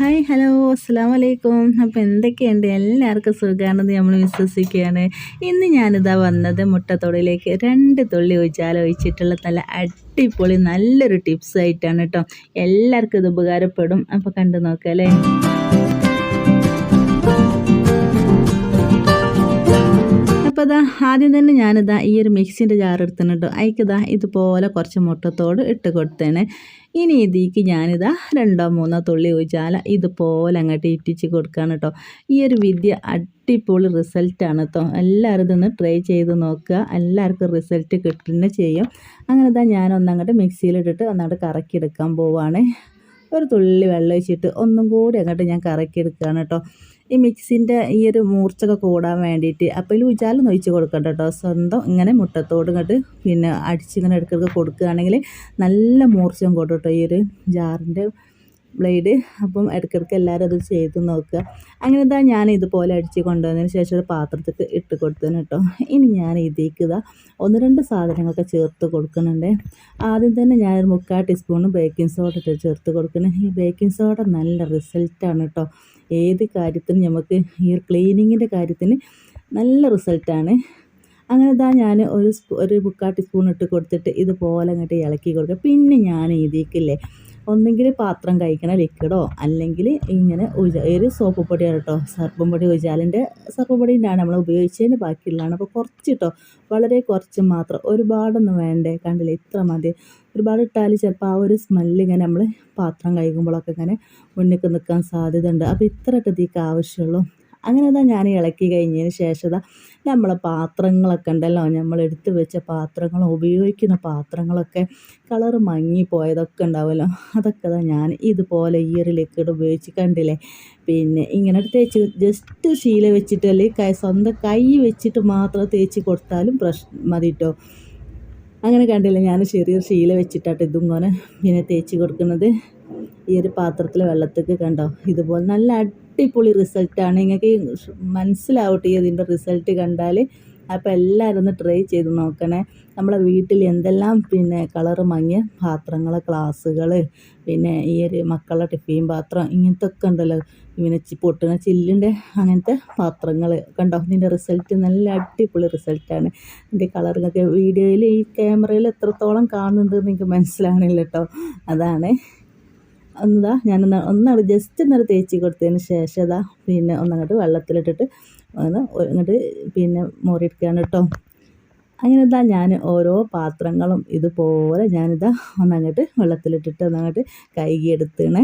Hi hello അസ്സാം വലൈക്കും അപ്പോൾ എന്തൊക്കെയുണ്ട്? എല്ലാവർക്കും സുഖമാണെന്ന് നമ്മൾ വിശ്വസിക്കുകയാണ്. ഇന്ന് ഞാനിതാ വന്നത് മുട്ടത്തൊടിയിലേക്ക് രണ്ട് തുള്ളി ഒഴിച്ചാൽ ഒഴിച്ചിട്ടുള്ള നല്ല അടിപൊളി നല്ലൊരു ടിപ്സ് ആയിട്ടാണ് കേട്ടോ എല്ലാവർക്കും ഇത് ഉപകാരപ്പെടും. അപ്പോൾ കണ്ടു നോക്കാം അപ്പോൾ ഇതാ ആദ്യം തന്നെ ഞാനിതാ ഈ ഒരു മിക്സിന്റെ ജാർ എടുത്തിട്ടുണ്ടോ അതിക്കിതാ ഇതുപോലെ കുറച്ച് മുട്ടത്തോട് ഇട്ട് കൊടുത്തേനെ ഇനി ഇതിക്ക് ഞാനിതാ രണ്ടോ മൂന്നോ തുള്ളി ഒഴിച്ചാൽ ഇതുപോലെ അങ്ങോട്ട് ഇറ്റിച്ച് കൊടുക്കുകയാണ് കേട്ടോ. ഈ ഒരു വിദ്യ അടിപൊളി റിസൾട്ടാണ് കേട്ടോ. എല്ലാവരും ഇതൊന്ന് ട്രൈ ചെയ്ത് നോക്കുക. എല്ലാവർക്കും റിസൾട്ട് കിട്ടുന്ന ചെയ്യും. അങ്ങനെ ഇതാ ഞാനൊന്നങ്ങോട്ട് മിക്സിയിലിട്ടിട്ട് ഒന്നങ്ങോട്ട് കറക്കിയെടുക്കാൻ പോവുകയാണ് ഒരു തുള്ളി വെള്ളം ഒഴിച്ചിട്ട് ഒന്നും കൂടി അങ്ങോട്ട് ഞാൻ കറക്കിയെടുക്കുകയാണ് കേട്ടോ. ഈ മിക്സിന്റെ ഈ ഒരു മൂർച്ചൊക്കെ കൂടാൻ വേണ്ടിയിട്ട് അപ്പോൾ ഇതിൽ ഉജാലൊന്നും ഒഴിച്ച് കൊടുക്കണ്ട കേട്ടോ. സ്വന്തം ഇങ്ങനെ മുട്ടത്തോട് ഇങ്ങോട്ട് പിന്നെ അടിച്ചിങ്ങനെ ഇടയ്ക്കിടയ്ക്ക് കൊടുക്കുകയാണെങ്കിൽ നല്ല മൂർച്ചയും കൊടുക്കും കേട്ടോ ഈ ഒരു ജാറിന്റെ ബ്ലേഡ്. അപ്പം ഇടയ്ക്കിടയ്ക്ക് എല്ലാവരും അത് ചെയ്ത് നോക്കുക. അങ്ങനെ ഇതാ ഞാൻ ഇതുപോലെ അടിച്ച് കൊണ്ടുവന്നതിന് ശേഷം ഒരു പാത്രത്തിൽ ഇട്ട് കൊടുത്തതിന് കേട്ടോ. ഇനി ഞാൻ ഇതിലേക്ക് ഇതാ ഒന്ന് രണ്ട് സാധനങ്ങളൊക്കെ ചേർത്ത് കൊടുക്കുന്നുണ്ട്. ആദ്യം തന്നെ ഞാൻ ഒരു മുക്കാൽ ടീസ്പൂണ് ബേക്കിംഗ് സോഡ ഇട്ട് ചേർത്ത് കൊടുക്കുന്നത് ഈ ബേക്കിംഗ് സോഡ നല്ല റിസൾട്ടാണ് കേട്ടോ. ഏത് കാര്യത്തിനും നമുക്ക് ഈ ക്ലീനിങ്ങിന്റെ കാര്യത്തിന് നല്ല റിസൾട്ടാണ്. അങ്ങനെ ഇതാ ഞാൻ ഒരു ഒരു മുക്കാൽ സ്പൂൺ ഇട്ട് കൊടുത്തിട്ട് ഇതുപോലെ അങ്ങോട്ട് ഇളക്കി കൊടുക്കുക പിന്നെ ഞാൻ ഇതിക്കില്ലേ ഒന്നെങ്കിൽ പാത്രം കഴിക്കണ ലിക്വിഡോ അല്ലെങ്കിൽ ഇങ്ങനെ ഉജ ഒരു സോപ്പ് പൊടിയാണ് കേട്ടോ. സർപ്പം പൊടി ഉജാലിന്റെ സർപ്പം പൊടിയിലാണ് നമ്മൾ ഉപയോഗിച്ചതിന് ബാക്കിയുള്ളതാണ്. അപ്പോൾ കുറച്ച് കേട്ടോ വളരെ കുറച്ച് മാത്രം ഒരുപാടൊന്നും വേണ്ടേ കണ്ടില്ല ഇത്ര മതി. ഒരുപാട് ഇട്ടാൽ ചിലപ്പോൾ ആ ഒരു സ്മെല്ല് ഇങ്ങനെ നമ്മൾ പാത്രം കഴുകുമ്പോഴൊക്കെ ഇങ്ങനെ മുന്നിൽ നിൽക്കാൻ സാധ്യത ഉണ്ട് അപ്പോൾ ഇത്ര ഇട്ടത്തേക്ക് ആവശ്യമുള്ളൂ. അങ്ങനെ തന്നെ ഞാൻ ഇളക്കി കഴിഞ്ഞതിന് ശേഷം നമ്മളെ പാത്രങ്ങളൊക്കെ ഉണ്ടല്ലോ നമ്മൾ എടുത്തു വെച്ച പാത്രങ്ങൾ ഉപയോഗിക്കുന്ന പാത്രങ്ങളൊക്കെ കളർ മങ്ങി പോയതൊക്കെ ഉണ്ടാവുമല്ലോ. അതൊക്കെ തന്നെ ഞാൻ ഇതുപോലെ ഈ ഒരു ലിക്വിഡ് ഉപയോഗിച്ച് കണ്ടില്ലേ? പിന്നെ ഇങ്ങനെ തേച്ച് ജസ്റ്റ് ശീല വെച്ചിട്ട് അല്ലെങ്കിൽ സ്വന്തം കൈ വെച്ചിട്ട് മാത്രം തേച്ച് കൊടുത്താലും പ്രശ്നം മതി അങ്ങനെ കണ്ടില്ല. ഞാൻ ചെറിയൊരു ശീല വെച്ചിട്ടാട്ടോ ഇതും ഇങ്ങനെ പിന്നെ തേച്ച് കൊടുക്കുന്നത്. ഈ ഒരു പാത്രത്തിലെ വെള്ളത്തേക്ക് കണ്ടോ? ഇതുപോലെ നല്ല അടിപൊളി റിസൾട്ടാണ് നിങ്ങൾക്ക് മനസ്സിലാവട്ടെ ഇതിന്റെ റിസൾട്ട് കണ്ടാൽ അപ്പോൾ എല്ലാവരും ഒന്ന് ട്രൈ ചെയ്ത് നോക്കണേ. നമ്മളെ വീട്ടിൽ എന്തെല്ലാം പിന്നെ കളറ് മങ്ങിയ പാത്രങ്ങൾ ഗ്ലാസ്സുകൾ പിന്നെ ഈ ഒരു മക്കളുടെ ടിഫിൻ പാത്രം ഇങ്ങനത്തെ ഒക്കെ ഉണ്ടല്ലോ. ഇങ്ങനെ പൊട്ടുന്ന ചില്ലിന്റെ അങ്ങനത്തെ പാത്രങ്ങൾ കണ്ടോ? ഇതിന്റെ റിസൾട്ട് നല്ല അടിപൊളി റിസൾട്ടാണ് ഇതിന്റെ കളറുകളൊക്കെ വീഡിയോയിൽ ഈ ക്യാമറയിൽ എത്രത്തോളം കാണുന്നുണ്ടെന്ന് നിങ്ങൾക്ക് മനസ്സിലാവണില്ല കേട്ടോ. അതാണ്. ഒന്നതാ ഞാനൊന്ന് ഒന്നാണ് ജസ്റ്റ് ഒന്നത് തേച്ച് കൊടുത്തതിന് ശേഷം ഇതാ പിന്നെ ഒന്നങ്ങോട്ട് വെള്ളത്തിലിട്ടിട്ട് ഒന്ന് എന്നിട്ട് പിന്നെ മോറിയെടുക്കുകയാണ് കേട്ടോ അങ്ങനെ ഇതാ ഞാൻ ഓരോ പാത്രങ്ങളും ഇതുപോലെ ഞാനിതാ ഒന്നങ്ങോട്ട് വെള്ളത്തിലിട്ടിട്ട് ഒന്നങ്ങോട്ട് കൈകിയെടുത്തണേ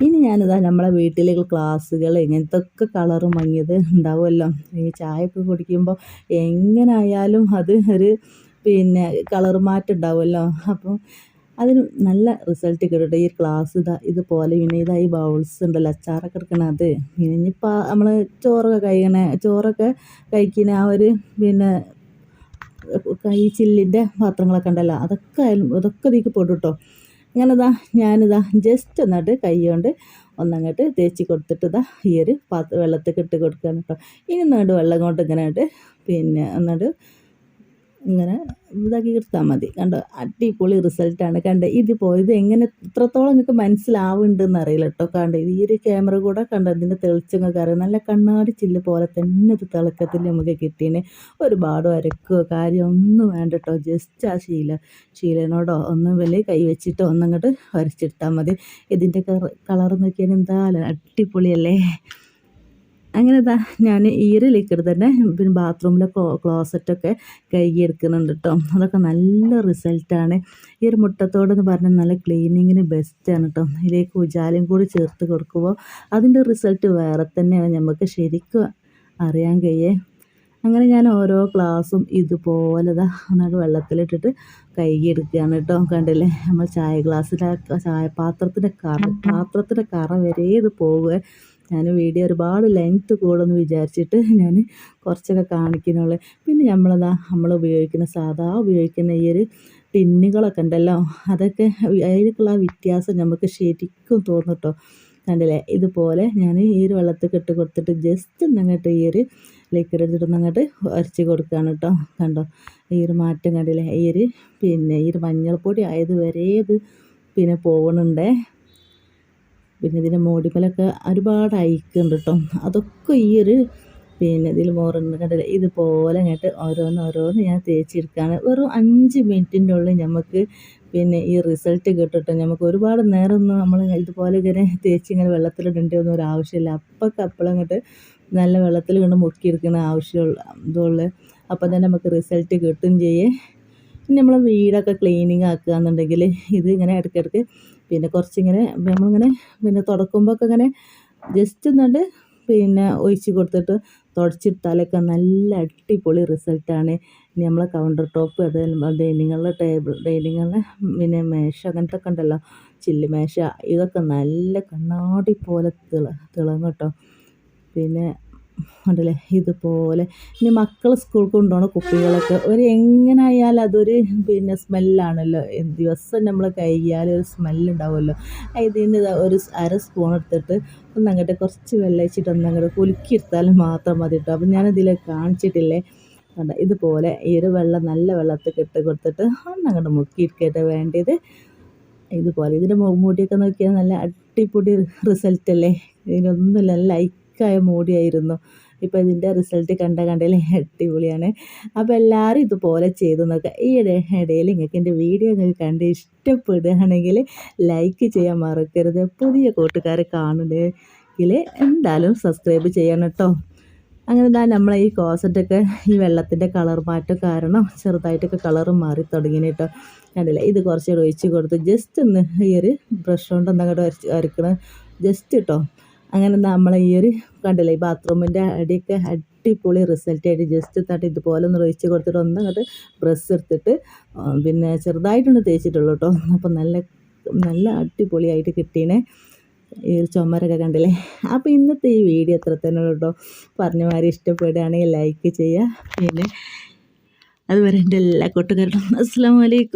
ഇനി ഞാനിതാ നമ്മളെ വീട്ടിലെ ഗ്ലാസ്സുകൾ ഇങ്ങനത്തെ ഒക്കെ കളറ് മങ്ങിയത് ഉണ്ടാവുമല്ലോ ഈ ചായയൊക്കെ കുടിക്കുമ്പോൾ എങ്ങനായാലും അത് ഒരു പിന്നെ കളർ മാറ്റം ഉണ്ടാവുമല്ലോ അപ്പോൾ അതിന് നല്ല റിസൾട്ട് കിട്ടും ഈ ക്ലാസ് ഇതാ ഇതുപോലെ പിന്നെ ഇതാ ഈ ബൗൾസ് ഉണ്ടല്ലോ അച്ചാറൊക്കെ എടുക്കണ അത്. ഇനിയിപ്പോൾ നമ്മൾ ചോറൊക്കെ കഴിക്കണ ചോറൊക്കെ കഴിക്കുന്ന ആ ഒരു പിന്നെ കൈ ചില്ലിന്റെ പാത്രങ്ങളൊക്കെ ഉണ്ടല്ലോ അതൊക്കെ ആയാലും അതൊക്കെ തീക്ക് പോട്ടു കേട്ടോ. ഇങ്ങനെതാ ഞാനിതാ ജസ്റ്റ് എന്നിട്ട് കൈ കൊണ്ട് ഒന്നങ്ങോട്ട് തേച്ച് കൊടുത്തിട്ട് ഇതാ ഈ ഒരു പാത്ര വെള്ളത്തിൽ ഇട്ട് കൊടുക്കുകയാണ് കേട്ടോ. ഇനി എന്നിട്ട് വെള്ളം കൊണ്ട് ഇങ്ങനെ പിന്നെ എന്നിട്ട് ഇങ്ങനെ ഇതാക്കി എടുത്താൽ മതി. കണ്ടോ? അടിപൊളി റിസൾട്ടാണ് കണ്ടോ? ഇത് പോയത് എങ്ങനെ ഇത്രത്തോളം നിങ്ങൾക്ക് മനസ്സിലാവുന്നുണ്ടെന്ന് അറിയില്ല കേട്ടോ കണ്ടോ? ഈ ഒരു ക്യാമറ കൂടെ കണ്ടോ? ഇതിന്റെ തെളിച്ചങ്ങൾക്ക് അറിയാം. നല്ല കണ്ണാടി ചില്ല് പോലെ തന്നെ ഇത് തിളക്കത്തിൽ നമുക്ക് കിട്ടീനെ. ഒരുപാട് വരക്കോ കാര്യം ഒന്നും വേണ്ട കേട്ടോ ജസ്റ്റ് ആ ശീല ശീലനോടോ ഒന്നും വലിയ കൈ വെച്ചിട്ടോ ഒന്നങ്ങോട്ട് വരച്ചെടുത്താൽ മതി. ഇതിന്റെ കളർ നോക്കിയാൽ എന്താ അടിപൊളിയല്ലേ? അങ്ങനെ ഇതാ ഞാൻ ഈ ഒരു ലിക്വിഡ് തന്നെ പിന്നെ ബാത്റൂമിലെ ക്ലോസറ്റൊക്കെ കഴുകിയെടുക്കുന്നുണ്ട് കേട്ടോ അതൊക്കെ നല്ല റിസൾട്ടാണ്. ഈ ഒരു മുട്ടത്തോടെന്ന് പറഞ്ഞാൽ നല്ല ക്ലീനിങ്ങിന് ബെസ്റ്റാണ് കേട്ടോ ഇതിലേക്ക് ഉജാലും കൂടി ചേർത്ത് കൊടുക്കുമ്പോൾ അതിന്റെ റിസൾട്ട് വേറെ തന്നെയാണ് നമുക്ക് ശരിക്കും അറിയാൻ കഴിയേ. അങ്ങനെ ഞാൻ ഓരോ ക്ലാസ്സും ഇതുപോലെ ഇതാ എന്നിട്ട് വെള്ളത്തിലിട്ടിട്ട് കഴുകിയെടുക്കുകയാണ് കേട്ടോ കണ്ടില്ലേ? നമ്മൾ ചായ ഗ്ലാസ്സിന്റെ ചായ പാത്രത്തിന്റെ കറ പാത്രത്തിന്റെ കറ വരെ ഇത് പോവുക ഞാൻ വീഡിയോ ഒരുപാട് ലെങ്ത്ത് കൂടുമെന്ന് വിചാരിച്ചിട്ട് ഞാൻ കുറച്ചൊക്കെ കാണിക്കുന്നുള്ളു. പിന്നെ നമ്മളതാ നമ്മൾ ഉപയോഗിക്കുന്ന സാധാ ഉപയോഗിക്കുന്ന ഈ ഒരു ടിന്നുകളൊക്കെ ഉണ്ടല്ലോ അതൊക്കെ അതിലേക്കുള്ള വ്യത്യാസം നമുക്ക് ശരിക്കും തോന്നും കേട്ടോ കണ്ടില്ലേ? ഇതുപോലെ ഞാൻ ഈ ഒരു വെള്ളത്തിൽ ഇട്ട് കൊടുത്തിട്ട് ജസ്റ്റ് ഒന്നങ്ങോട്ട് ഈ ഒരു ലിക്വിഡ് എടുത്തിട്ട് അങ്ങോട്ട് അരച്ച് കൊടുക്കുകയാണ് കേട്ടോ. കണ്ടോ? ഈ ഒരു മാറ്റം കണ്ടില്ലേ? ഈ ഒരു പിന്നെ ഈ ഒരു മഞ്ഞൾപ്പൊടി ആയത് വരെ ഇത് പിന്നെ പോകുന്നുണ്ടേ പിന്നെ ഇതിന്റെ മോടിമലൊക്കെ ഒരുപാട് അയക്കുന്നുണ്ട് കേട്ടോ. അതൊക്കെ ഈ ഒരു പിന്നെ ഇതിൽ മോറുണ്ട് കണ്ടില്ല? ഇതുപോലെ ഇങ്ങോട്ട് ഓരോന്ന് ഓരോന്ന് ഞാൻ തേച്ചെടുക്കുകയാണ് വെറും അഞ്ച് മിനിറ്റിന്റെ ഉള്ളിൽ നമുക്ക് പിന്നെ ഈ റിസൾട്ട് കിട്ടട്ടെ. നമുക്ക് ഒരുപാട് നേരമൊന്നും നമ്മൾ ഇതുപോലെ ഇങ്ങനെ തേച്ച് ഇങ്ങനെ വെള്ളത്തിലിടേണ്ടതൊന്നും ഒരു ആവശ്യമില്ല. അപ്പൊക്കെ അപ്പോഴങ്ങോട്ട് നല്ല വെള്ളത്തിൽ കൊണ്ട് മുക്കിയെടുക്കുന്ന ആവശ്യമുള്ള ഇതുള്ള. അപ്പം തന്നെ നമുക്ക് റിസൾട്ട് കിട്ടും ചെയ്യേ. പിന്നെ നമ്മൾ വീടൊക്കെ ക്ലീനിങ് ആക്കുക എന്നുണ്ടെങ്കിൽ ഇത് ഇങ്ങനെ ഇടയ്ക്കിടയ്ക്ക് പിന്നെ കുറച്ചിങ്ങനെ നമ്മളിങ്ങനെ പിന്നെ തുടക്കുമ്പോൾ ഒക്കെ ഇങ്ങനെ ജസ്റ്റ് എന്നിട്ട് പിന്നെ ഒഴിച്ച് കൊടുത്തിട്ട് തുടച്ചിട്ടാലൊക്കെ നല്ല അടിപൊളി റിസൾട്ടാണ് നമ്മളെ കൗണ്ടർ ടോപ്പ് അത് ഡൈനിങ്ങുള്ള ടേബിൾ ഡൈനിങ്ങുള്ള പിന്നെ മേശ അങ്ങനത്തെ ഒക്കെ ഉണ്ടല്ലോ ചില്ല് മേശ ഇതൊക്കെ നല്ല കണ്ണാടി പോലെ തിള തിളങ്ങും കേട്ടോ. പിന്നെ ഉണ്ടല്ലേ? ഇതുപോലെ. ഇനി മക്കൾ സ്കൂൾ കൊണ്ടുപോകണ കുപ്പികളൊക്കെ ഒരു എങ്ങനെയായാൽ അതൊരു പിന്നെ സ്മെല്ലാണല്ലോ. ദിവസം നമ്മൾ കഴിയാൽ ഒരു സ്മെല്ലുണ്ടാവുമല്ലോ. ഇതിന് ഒരു അര സ്പൂൺ എടുത്തിട്ട് ഒന്ന് അങ്ങോട്ട് കുറച്ച് വെള്ളം വെച്ചിട്ട് ഒന്ന് അങ്ങോട്ട് കുലുക്കിയെടുത്താൽ മാത്രം മതി കേട്ടോ അപ്പം ഞാനതിൽ കാണിച്ചിട്ടില്ലേ? കണ്ട? ഇതുപോലെ ഈ ഒരു വെള്ളം നല്ല വെള്ളത്തിൽ ഇട്ട് കൊടുത്തിട്ട് ഒന്ന് അങ്ങോട്ട് മുക്കിയിരിക്കട്ടെ വേണ്ടത്. ഇതുപോലെ ഇതിന്റെ മൂടിയൊക്കെ നോക്കിയാൽ നല്ല അടിപൊളി റിസൾട്ട് അല്ലേ ഇതിനൊന്നുമില്ല ലൈക്കായ മൂടിയായിരുന്നു. ഇപ്പോൾ ഇതിന്റെ റിസൾട്ട് കണ്ട കണ്ടല്ലേ അടിപൊളിയാണ്. അപ്പോൾ എല്ലാവരും ഇതുപോലെ ചെയ്ത് നോക്കുക ഈ ഇടയിൽ നിങ്ങൾക്ക് എന്റെ വീഡിയോ നിങ്ങൾക്ക് കണ്ട് ഇഷ്ടപ്പെടുകയാണെങ്കിൽ ലൈക്ക് ചെയ്യാൻ മറക്കരുത്. പുതിയ കൂട്ടുകാരെ കാണുന്നെങ്കിൽ എന്തായാലും സബ്സ്ക്രൈബ് ചെയ്യണം കേട്ടോ. അങ്ങനെ തന്നെ നമ്മളെ ഈ കോസറ്റൊക്കെ ഈ വെള്ളത്തിന്റെ കളർ മാറ്റം കാരണം ചെറുതായിട്ടൊക്കെ കളർ മാറി തുടങ്ങി കേട്ടോ. കണ്ടില്ല? ഇത് കുറച്ച് ഒഴിച്ച് കൊടുത്ത് ജസ്റ്റ് ഒന്ന് ഈ ഒരു ബ്രഷ് കൊണ്ട് ഒന്നങ്ങോട്ട് വരച്ച് വരക്കണം ജസ്റ്റ് കേട്ടോ അങ്ങനെ നമ്മൾ ഈ ഒരു കണ്ടില്ലേ ഈ ബാത്റൂമിന്റെ അടിയൊക്കെ അടിപൊളി റിസൾട്ട് ആയിട്ട് ജസ്റ്റ് തട്ട് ഇതുപോലെ ഒന്ന് ഒഴിച്ച് കൊടുത്തിട്ട് ഒന്ന് അങ്ങോട്ട് ബ്രഷ് എടുത്തിട്ട് പിന്നെ ചെറുതായിട്ടൊന്ന് തേച്ചിട്ടുള്ളൂ കേട്ടോ. അപ്പോൾ നല്ല നല്ല അടിപൊളിയായിട്ട് കിട്ടീനെ ഈ ഒരു ചുമരൊക്കെ കണ്ടില്ലേ. അപ്പോൾ ഇന്നത്തെ ഈ വീഡിയോ എത്ര തന്നെ കേട്ടോ. പറഞ്ഞ മാതിരി ഇഷ്ടപ്പെടുകയാണെങ്കിൽ ലൈക്ക് ചെയ്യുക. പിന്നെ അതുവരെ എന്റെ എല്ലാ കൂട്ടുകാരോടും അസ്സാം വലൈക്കും